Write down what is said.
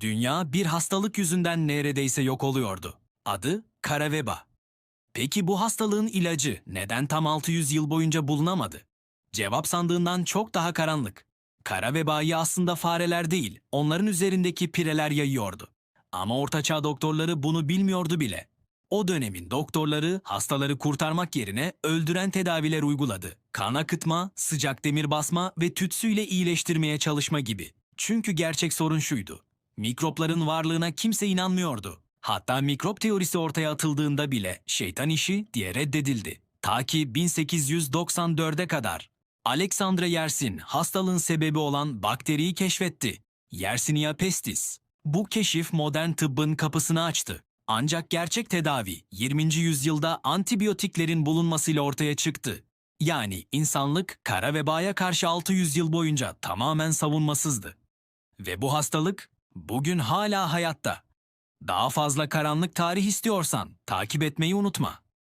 Dünya bir hastalık yüzünden neredeyse yok oluyordu. Adı kara veba. Peki bu hastalığın ilacı neden tam 600 yıl boyunca bulunamadı? Cevap sandığından çok daha karanlık. Kara vebayı aslında fareler değil, onların üzerindeki pireler yayıyordu. Ama ortaçağ doktorları bunu bilmiyordu bile. O dönemin doktorları hastaları kurtarmak yerine öldüren tedaviler uyguladı. Kan akıtma, sıcak demir basma ve tütsüyle iyileştirmeye çalışma gibi. Çünkü gerçek sorun şuydu. Mikropların varlığına kimse inanmıyordu. Hatta mikrop teorisi ortaya atıldığında bile şeytan işi diye reddedildi. Ta ki 1894'e kadar. Alexandre Yersin hastalığın sebebi olan bakteriyi keşfetti. Yersinia pestis. Bu keşif modern tıbbın kapısını açtı. Ancak gerçek tedavi 20. yüzyılda antibiyotiklerin bulunmasıyla ortaya çıktı. Yani insanlık kara vebaya karşı 600 yıl boyunca tamamen savunmasızdı. Ve bu hastalık bugün hala hayatta. Daha fazla karanlık tarih istiyorsan takip etmeyi unutma.